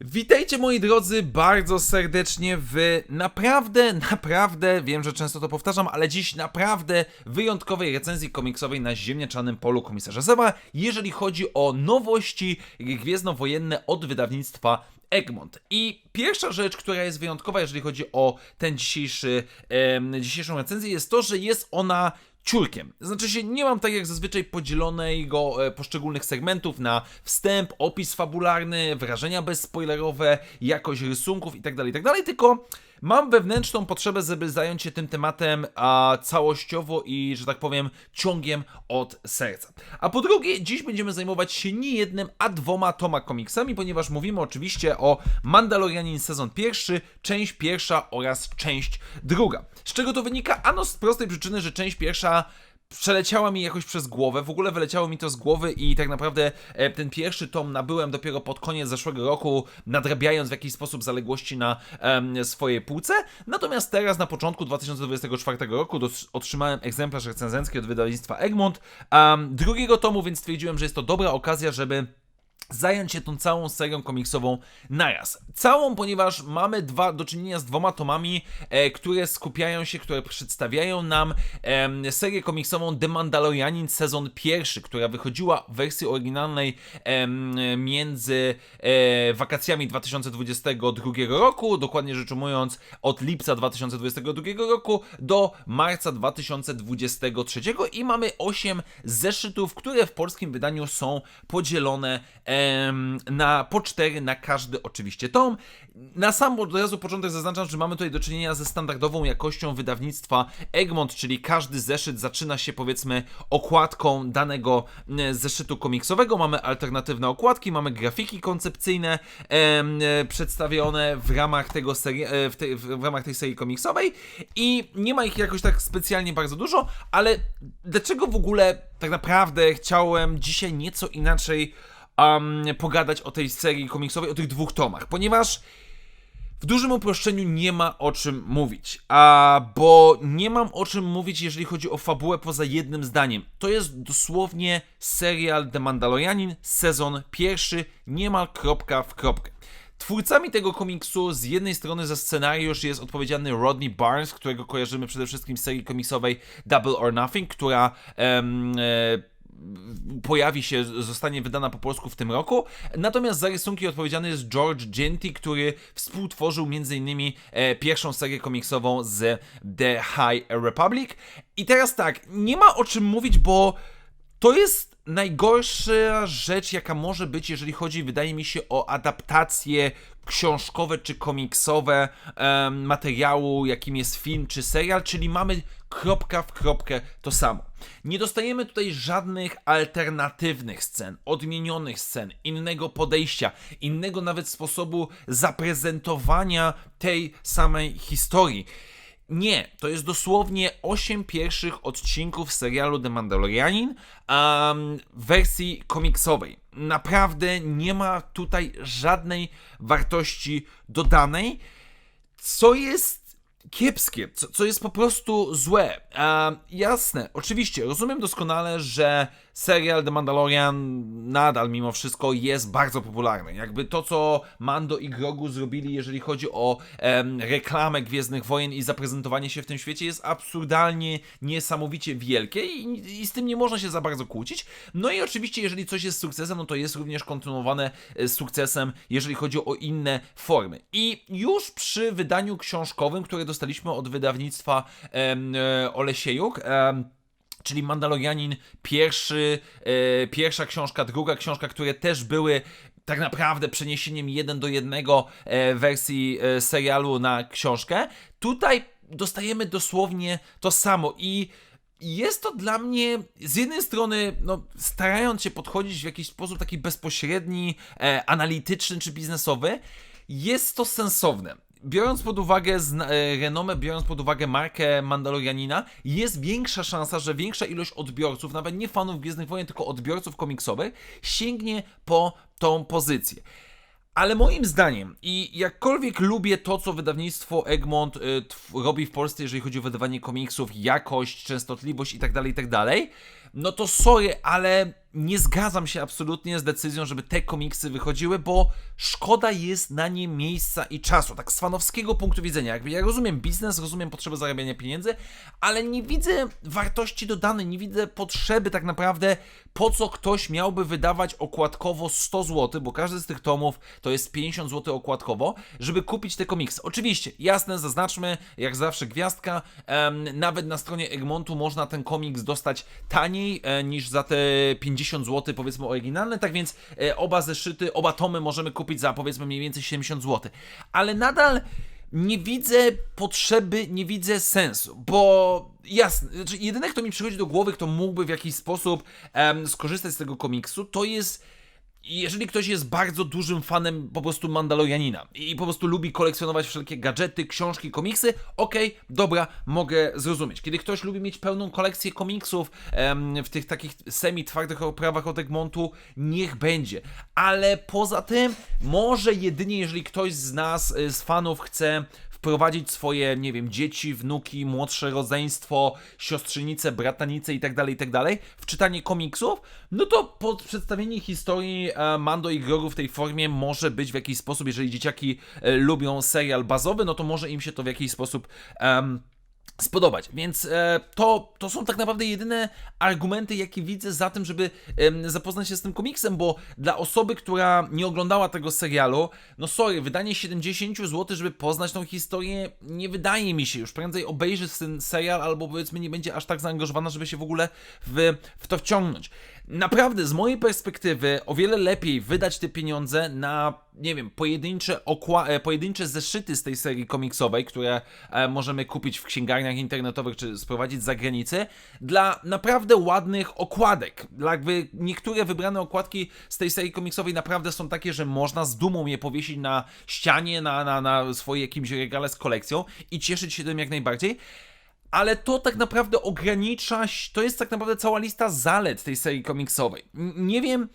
Witajcie moi drodzy bardzo serdecznie w naprawdę, naprawdę, wiem, że często to powtarzam, ale dziś naprawdę wyjątkowej recenzji komiksowej na ziemniaczanym polu komisarza Zeba, jeżeli chodzi o nowości gwiezdnowojenne od wydawnictwa Egmont. I pierwsza rzecz, która jest wyjątkowa, jeżeli chodzi o ten dzisiejszy, em, dzisiejszą recenzję, jest to, że jest ona ciurkiem. Znaczy się, nie mam tak jak zazwyczaj podzielonego e, poszczególnych segmentów na wstęp, opis fabularny, wrażenia bezspoilerowe, jakość rysunków itd., itd., tylko mam wewnętrzną potrzebę, żeby zająć się tym tematem a, całościowo i, że tak powiem, ciągiem od serca. A po drugie, dziś będziemy zajmować się nie jednym, a dwoma toma komiksami, ponieważ mówimy oczywiście o Mandalorianin sezon pierwszy, część pierwsza oraz część druga. Z czego to wynika? Ano z prostej przyczyny, że część pierwsza przeleciała mi jakoś przez głowę, w ogóle wyleciało mi to z głowy i tak naprawdę e, ten pierwszy tom nabyłem dopiero pod koniec zeszłego roku, nadrabiając w jakiś sposób zaległości na em, swojej półce. Natomiast teraz na początku 2024 roku otrzymałem egzemplarz recenzencki od wydawnictwa Egmont em, drugiego tomu, więc stwierdziłem, że jest to dobra okazja, żeby zająć się tą całą serią komiksową naraz. Całą, ponieważ mamy dwa, do czynienia z dwoma tomami, e, które skupiają się, które przedstawiają nam em, serię komiksową The Mandalorianin sezon pierwszy, która wychodziła w wersji oryginalnej em, między e, wakacjami 2022 roku, dokładnie rzecz ujmując od lipca 2022 roku do marca 2023 i mamy 8 zeszytów, które w polskim wydaniu są podzielone em, na po 4 na każdy oczywiście tom. Na sam od razu początek zaznaczam, że mamy tutaj do czynienia ze standardową jakością wydawnictwa Egmont, czyli każdy zeszyt zaczyna się powiedzmy okładką danego zeszytu komiksowego. Mamy alternatywne okładki, mamy grafiki koncepcyjne e, przedstawione w ramach tego e, w, tej- w ramach tej serii komiksowej i nie ma ich jakoś tak specjalnie bardzo dużo, ale dlaczego w ogóle tak naprawdę chciałem dzisiaj nieco inaczej um, pogadać o tej serii komiksowej, o tych dwóch tomach, ponieważ w dużym uproszczeniu nie ma o czym mówić, a bo nie mam o czym mówić, jeżeli chodzi o fabułę poza jednym zdaniem. To jest dosłownie serial The Mandalorianin, sezon pierwszy, niemal kropka w kropkę. Twórcami tego komiksu z jednej strony za scenariusz jest odpowiedzialny Rodney Barnes, którego kojarzymy przede wszystkim z serii komiksowej Double or Nothing, która em, e, pojawi się, zostanie wydana po polsku w tym roku. Natomiast za rysunki odpowiedzialny jest George Genty, który współtworzył m.in. E, pierwszą serię komiksową z The High Republic. I teraz tak, nie ma o czym mówić, bo to jest najgorsza rzecz, jaka może być, jeżeli chodzi, wydaje mi się, o adaptacje książkowe czy komiksowe materiału, jakim jest film czy serial, czyli mamy kropka w kropkę to samo. Nie dostajemy tutaj żadnych alternatywnych scen, odmienionych scen, innego podejścia, innego nawet sposobu zaprezentowania tej samej historii. Nie, to jest dosłownie 8 pierwszych odcinków serialu The Mandalorianin um, w wersji komiksowej. Naprawdę nie ma tutaj żadnej wartości dodanej, co jest kiepskie, co, co jest po prostu złe. Um, jasne, oczywiście, rozumiem doskonale, że serial The Mandalorian nadal mimo wszystko jest bardzo popularny. Jakby to, co Mando i Grogu zrobili, jeżeli chodzi o em, reklamę Gwiezdnych Wojen i zaprezentowanie się w tym świecie, jest absurdalnie, niesamowicie wielkie i, i z tym nie można się za bardzo kłócić. No i oczywiście, jeżeli coś jest sukcesem, no to jest również kontynuowane e, sukcesem, jeżeli chodzi o inne formy. I już przy wydaniu książkowym, które dostaliśmy od wydawnictwa em, e, Olesiejuk, em, czyli Mandalorianin pierwszy, e, pierwsza książka, druga książka, które też były tak naprawdę przeniesieniem jeden do jednego e, wersji e, serialu na książkę. Tutaj dostajemy dosłownie to samo i jest to dla mnie z jednej strony, no, starając się podchodzić w jakiś sposób taki bezpośredni, e, analityczny czy biznesowy, jest to sensowne biorąc pod uwagę e, renomę, biorąc pod uwagę markę Mandalorianina, jest większa szansa, że większa ilość odbiorców, nawet nie fanów Gwiezdnych Wojen, tylko odbiorców komiksowych, sięgnie po tą pozycję. Ale moim zdaniem, i jakkolwiek lubię to, co wydawnictwo Egmont y, robi w Polsce, jeżeli chodzi o wydawanie komiksów, jakość, częstotliwość itd., itd., no to sorry, ale nie zgadzam się absolutnie z decyzją, żeby te komiksy wychodziły, bo szkoda jest na nie miejsca i czasu. Tak z fanowskiego punktu widzenia. Jakby ja rozumiem biznes, rozumiem potrzebę zarabiania pieniędzy, ale nie widzę wartości dodanej, nie widzę potrzeby tak naprawdę, po co ktoś miałby wydawać okładkowo 100 zł, bo każdy z tych tomów to jest 50 zł okładkowo, żeby kupić te komiksy. Oczywiście, jasne, zaznaczmy, jak zawsze gwiazdka, em, nawet na stronie Egmontu można ten komiks dostać taniej e, niż za te 50 zł, powiedzmy oryginalne, tak więc e, oba zeszyty, oba tomy możemy kupić za powiedzmy mniej więcej 70 zł. Ale nadal nie widzę potrzeby, nie widzę sensu, bo jasne, znaczy jedyne kto mi przychodzi do głowy, kto mógłby w jakiś sposób skorzystać z tego komiksu, to jest jeżeli ktoś jest bardzo dużym fanem po prostu Mandalorianina i po prostu lubi kolekcjonować wszelkie gadżety, książki, komiksy, okej, dobra, mogę zrozumieć. Kiedy ktoś lubi mieć pełną kolekcję komiksów em, w tych takich semi-twardych oprawach od Egmontu, niech będzie. Ale poza tym, może jedynie jeżeli ktoś z nas, y, z fanów chce wprowadzić swoje, nie wiem, dzieci, wnuki, młodsze rodzeństwo, siostrzenice, bratanice itd., itd. w czytanie komiksów, no to pod przedstawienie historii e, Mando i Grogu w tej formie może być w jakiś sposób, jeżeli dzieciaki e, lubią serial bazowy, no to może im się to w jakiś sposób em, spodobać. Więc e, to, to są tak naprawdę jedyne argumenty, jakie widzę za tym, żeby zapoznać się z tym komiksem, bo dla osoby, która nie oglądała tego serialu, no sorry, wydanie 70 zł, żeby poznać tą historię, nie wydaje mi się już. Prędzej obejrzy ten serial, albo powiedzmy nie będzie aż tak zaangażowana, żeby się w ogóle w, w to wciągnąć. Naprawdę, z mojej perspektywy, o wiele lepiej wydać te pieniądze na, nie wiem, pojedyncze, okła- e, pojedyncze zeszyty z tej serii komiksowej, które e, możemy kupić w księgarniach internetowych czy sprowadzić z zagranicy, dla naprawdę ładnych okładek. Jakby niektóre wybrane okładki z tej serii komiksowej naprawdę są takie, że można z dumą je powiesić na ścianie, na, na, na jakimś regale z kolekcją i cieszyć się tym jak najbardziej ale to tak naprawdę ogranicza, to jest tak naprawdę cała lista zalet tej serii komiksowej. Nie wiem,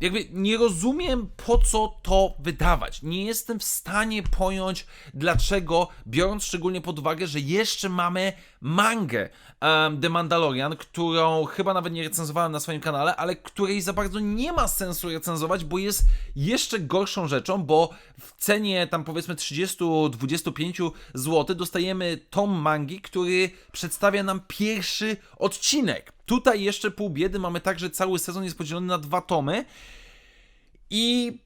jakby nie rozumiem po co to wydawać. Nie jestem w stanie pojąć dlaczego, biorąc szczególnie pod uwagę, że jeszcze mamy mangę um, The Mandalorian, którą chyba nawet nie recenzowałem na swoim kanale, ale której za bardzo nie ma sensu recenzować, bo jest jeszcze gorszą rzeczą, bo w cenie tam powiedzmy 30-25 zł dostajemy tom mangi, który przedstawia nam pierwszy odcinek. Tutaj jeszcze pół biedy mamy tak, że cały sezon jest podzielony na dwa tomy i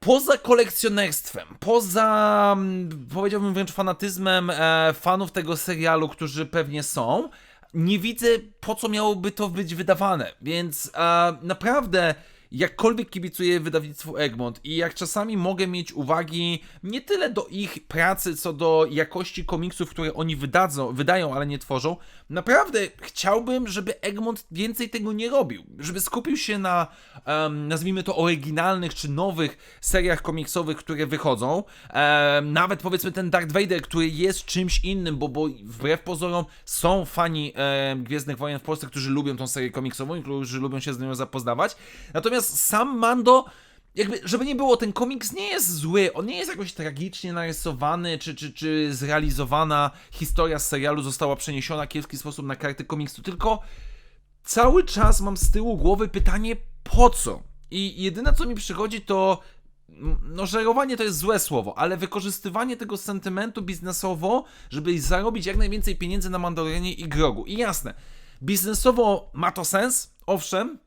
poza kolekcjonerstwem, poza mm, powiedziałbym wręcz fanatyzmem e, fanów tego serialu, którzy pewnie są, nie widzę po co miałoby to być wydawane. Więc e, naprawdę jakkolwiek kibicuję wydawnictwu Egmont i jak czasami mogę mieć uwagi nie tyle do ich pracy, co do jakości komiksów, które oni wydadzą, wydają, ale nie tworzą, naprawdę chciałbym, żeby Egmont więcej tego nie robił. Żeby skupił się na, em, nazwijmy to, oryginalnych czy nowych seriach komiksowych, które wychodzą. Em, nawet powiedzmy ten Darth Vader, który jest czymś innym, bo, bo wbrew pozorom są fani em, Gwiezdnych Wojen w Polsce, którzy lubią tą serię komiksową i którzy lubią się z nią zapoznawać. Natomiast sam Mando jakby, żeby nie było, ten komiks nie jest zły, on nie jest jakoś tragicznie narysowany, czy, czy, czy zrealizowana historia z serialu została przeniesiona w kiepski sposób na karty komiksu, tylko cały czas mam z tyłu głowy pytanie, po co? I jedyne, co mi przychodzi, to no, żerowanie to jest złe słowo, ale wykorzystywanie tego sentymentu biznesowo, żeby zarobić jak najwięcej pieniędzy na Mandalorianie i Grogu. I jasne, biznesowo ma to sens, owszem,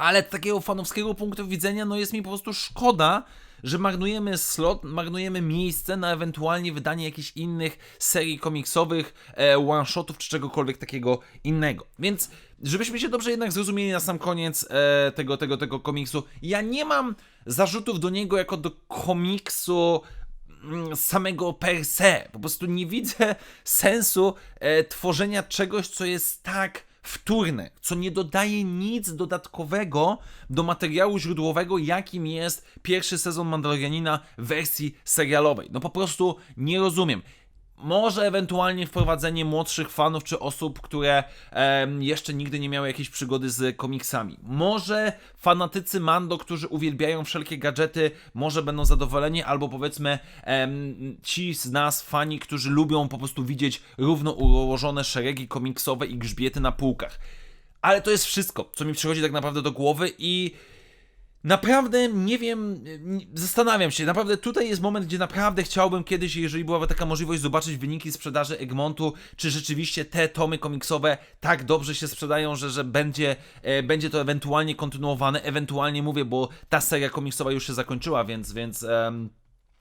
ale z takiego fanowskiego punktu widzenia, no jest mi po prostu szkoda, że marnujemy slot, marnujemy miejsce na ewentualnie wydanie jakichś innych serii komiksowych, e, one-shotów czy czegokolwiek takiego innego. Więc, żebyśmy się dobrze jednak zrozumieli na sam koniec e, tego, tego, tego komiksu, ja nie mam zarzutów do niego jako do komiksu mm, samego per se. Po prostu nie widzę sensu e, tworzenia czegoś, co jest tak wtórne, co nie dodaje nic dodatkowego do materiału źródłowego, jakim jest pierwszy sezon Mandalorianina w wersji serialowej. No po prostu nie rozumiem. Może ewentualnie wprowadzenie młodszych fanów czy osób, które em, jeszcze nigdy nie miały jakiejś przygody z komiksami. Może fanatycy Mando, którzy uwielbiają wszelkie gadżety, może będą zadowoleni, albo powiedzmy em, ci z nas, fani, którzy lubią po prostu widzieć równo ułożone szeregi komiksowe i grzbiety na półkach. Ale to jest wszystko, co mi przychodzi tak naprawdę do głowy i Naprawdę nie wiem, zastanawiam się. Naprawdę tutaj jest moment, gdzie naprawdę chciałbym kiedyś, jeżeli byłaby taka możliwość, zobaczyć wyniki sprzedaży Egmontu, czy rzeczywiście te tomy komiksowe tak dobrze się sprzedają, że, że będzie, e, będzie to ewentualnie kontynuowane. Ewentualnie mówię, bo ta seria komiksowa już się zakończyła, więc, więc em,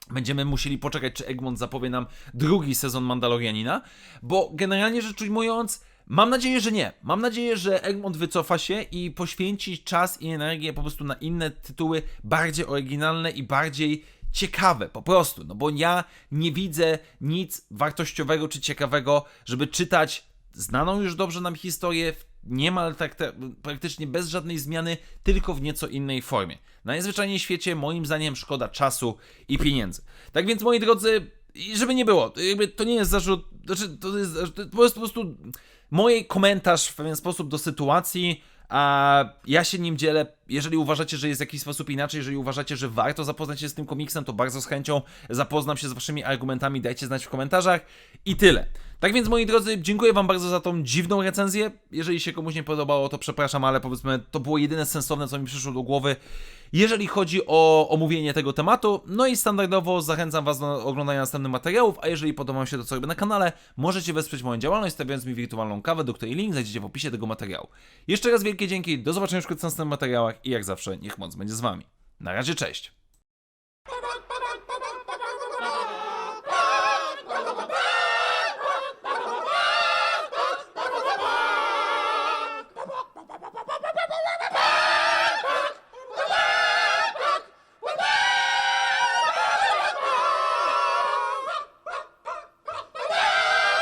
Będziemy musieli poczekać, czy Egmont zapowie nam drugi sezon Mandalorianina, bo generalnie rzecz ujmując, mam nadzieję, że nie. Mam nadzieję, że Egmont wycofa się i poświęci czas i energię po prostu na inne tytuły bardziej oryginalne i bardziej ciekawe, po prostu. No bo ja nie widzę nic wartościowego czy ciekawego, żeby czytać znaną już dobrze nam historię niemal tak praktycznie bez żadnej zmiany, tylko w nieco innej formie. Najzwyczajniej w świecie, moim zdaniem, szkoda czasu i pieniędzy. Tak więc, moi drodzy, żeby nie było, to nie jest zarzut, znaczy to jest, to jest po prostu mój komentarz w pewien sposób do sytuacji, a ja się nim dzielę. Jeżeli uważacie, że jest w jakiś sposób inaczej, jeżeli uważacie, że warto zapoznać się z tym komiksem, to bardzo z chęcią zapoznam się z waszymi argumentami, dajcie znać w komentarzach i tyle. Tak więc, moi drodzy, dziękuję wam bardzo za tą dziwną recenzję. Jeżeli się komuś nie podobało, to przepraszam, ale powiedzmy, to było jedyne sensowne, co mi przyszło do głowy, jeżeli chodzi o omówienie tego tematu. No i standardowo zachęcam was do oglądania następnych materiałów, a jeżeli podoba się to, co robię na kanale, możecie wesprzeć moją działalność, stawiając mi wirtualną kawę, do której link znajdziecie w opisie tego materiału. Jeszcze raz wielkie dzięki, do zobaczenia już w następnych materiałach i jak zawsze, niech moc będzie z wami. Na razie, cześć!